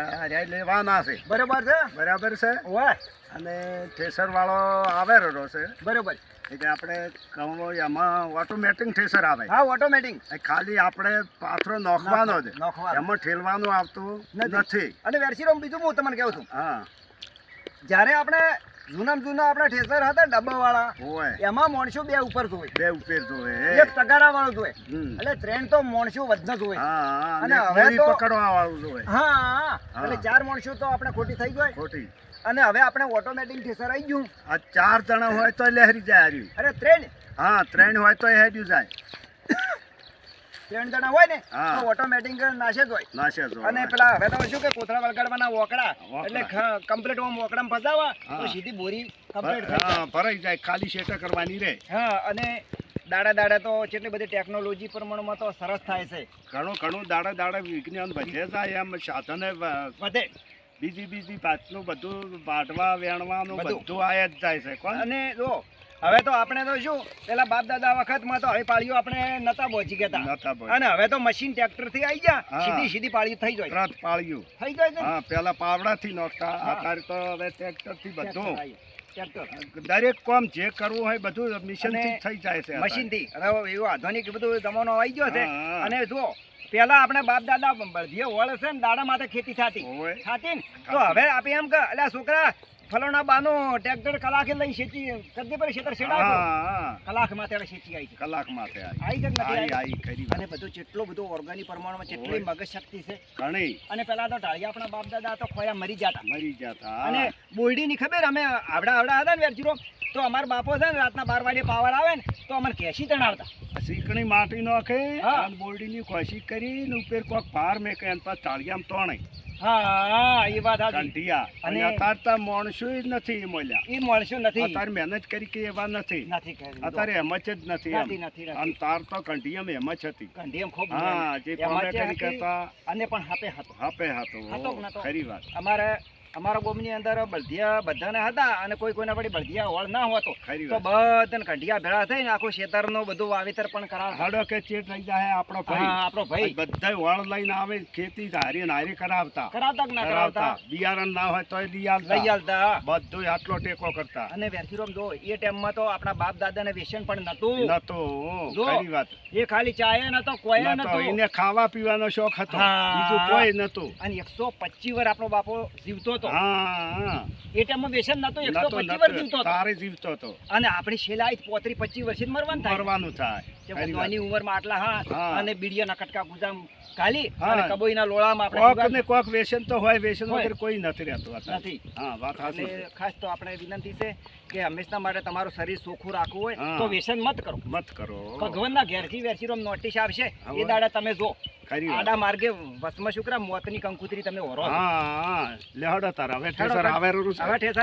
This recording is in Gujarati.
રહ્યા લેવાના છે. બરોબર છે? બરાબર છે? ઓય. અને થેસર વાળો આવેલો છે. બરોબર. એટલે આપણે કહું એમાં ઓટોમેટિક થેસર આવે. હા ઓટોમેટિક ખાલી આપણે પાથરો નોખવાનો જ. એમાં ઠેલવાનું આવતું નથી. નથી. અને વેરસીરોમ બીજું હું તમને કહું છું. હા. જ્યારે આપણે જૂનામાં જૂના આપણા ઠેસર હતા ડબ્બાવાળા. હોય. એમાં મોણસો બે ઉપર જોવે બે ઉપર જોવે એક તગારા વાળો જોવે. એટલે ટ્રેન તો મોણસો વધન જોવે અને હવે તો- પકડવા વાળું જોવે હા. એટલે ચાર માણસો તો આપણે ખોટી થઈ ગઈ. ખોટી. અને હવે આપણે ઓટોમેટિક ઠેસર આવી ગયું. આ ચાર જણા હોય તો લહેરી જાય હાર્યું. અરે ટ્રેન હા ત્રણ હોય તો હેડ્યું જાય. ત્રણ જણા હોય ને તો ઓટોમેટિક નાશે જ હોય. નાશે તો અને પેલા હવે તો શું કે કોથળા વળગાડવાના વોકડા વોકડા. એટલે કમ્પ્લીટ ઓમ વોકડામાં ફસાવા તો સીધી બોરી કમ્પ્લીટ હા ભરાઈ જાય ખાલી શેટા કરવાની રે. હા અને દાડા દાડા તો કેટલી બધી ટેકનોલોજી પ્રમાણમાં તો સરસ થાય છે. ઘણું ઘણું દાડા દાડા વિજ્ઞાન વધે જાય એમ સાધને વધે. બીજી બીજી જાતનું બધું વાટવા વેણવાનું બધું. આયા જ જાય છે. કોણ? અને જો હવે તો આપણે તો શું પેલા બાપ દાદા વખતમાં તો હવે પાળીઓ આપણે નતા પહોંચી ગયા અને હવે તો મશીન ટ્રેક્ટરથી આવી ગયા સીધી સીધી પાળી થઈ જાય. પાળ્યું થઈ જાય હા પેલા પાવડાથી નોખતા અત્યારે તો હવે ટ્રેક્ટરથી બધું. દરેક કામ જે કરવું હોય બધું મિશનથી થઈ જાય છે મશીનથી. હવે એવું આધુનિક બધું જમાનો આવી ગયો છે. અને જો પેલા આપણે બાપ દાદા બળદીએ વળ છે ને દાડા માથે ખેતી થતી. થતી ને? તો હવે આપણે એમ કે અલ્યા છોકરા ફલોના બાનો ટ્રેક્ટર કલાકે લઈ શેતી કદી પર હા હા. કલાક માથે હવે શેતી આવી કલાક માથે આવી જ નથી આવી ખરી અને બધું જેટલો બધો ઓર્ગેનિક પ્રમાણમાં જેટલી મગજ શક્તિ છે. ઘણી. અને પેલા તો ઢાળિયા આપણા બાપ દાદા તો ખોયા મરી જતા. મરી જતા અને બોરડીની ખબર? અમે આવડા આવડા હતા ને વેરચીરો. તો અમાર બાપો છે ને રાતના બાર વાગે પાવર આવે ને તો અમને કેસી તણાવતા. સીકણી માટી નાખે. અને બોરડીની કોશી કરીને ઉપર કોક પાર મેકે અને પાછ તાળિયામ તોણે. હા હા એ વાત સાચી. અને અને- અત્યારે તો માણસો જ નથી મળ્યા. એ મળશું નથી. અત્યારે મહેનત કરી કે એવા નથી. નથી કરી. એમ જ નથી અને તાર તો કંઠિયામાં એમ જ હતી. કંઢી ખૂબ હા જે એમાં કોમેડી કરતા અને પણ હાપે હતો હાપે હતો? ખરી વાત. અમારે અમારા ગોમની અંદર બળધિયા બધાને હતા અને કોઈ કોઈના વળી બળધિયા હોળ ના હોતો. તો બધાને કંઢિયા ભેળા થઈને આખું ખેતરનો બધું વાવેતર પણ કરાવે. હડો કે ચેટ લઈ જાય આપણો ભાઈ. આપણો ભાઈ. બધા વળ લઈને આવે ખેતી હારી ને હારી કરાવતા. કરાવતા ના કરાવતા. બિયારણ ના હોય તો લઈ લઈ આવતા બધું આટલો ટેકો કરતા. અને વેરસીરોમ જો એ ટાઈમમાં તો આપણા બાપ દાદાને વેસન પણ નતું નતું ખરી વાત. એ ખાલી ચાય નતો કોઈ નતો એને ખાવા પીવાનો શોખ હતો. બીજું કોઈ નતું અને એકસો પચીસ વર્ષ આપણો બાપો જીવતો હતો. હા હા. એ નતો એકસો નતો પચીસ વર્ષ જીવતો હતો. તારે જીવતો હતો. અને આપણી શેલાઈ પોત્રી પચીસ વર્ષે મરવાનું થાય. મરવાનું થાય. કે ખરી વાત. નાની ઉંમરમાં આટલા હા. અને બીડીયાના કટકા ગુજામ ગાલી અને કબોઈના લોળામાં આપણે કોક ને કોક વ્યસન તો હોય વ્યસન વગર કોઈ નથી રહેતું નથી. હા વાત સાચી ખાસ તો આપણે વિનંતી છે કે હંમેશા માટે તમારું શરીર ચોખ્ખું રાખવું હોય તો વ્યસન મત કરો. મત કરો. ભગવાનના ઘેરથી વેરસીરોમ નોટિસ આવશે. એ દાડા તમે જો. ખરી આડા માર્ગે વસમાં શુક્રા મોતની કંકુતરી તમે ઓરો હા લેહડો તારા. હવે ઠેસર તાર. હવે ઠેસર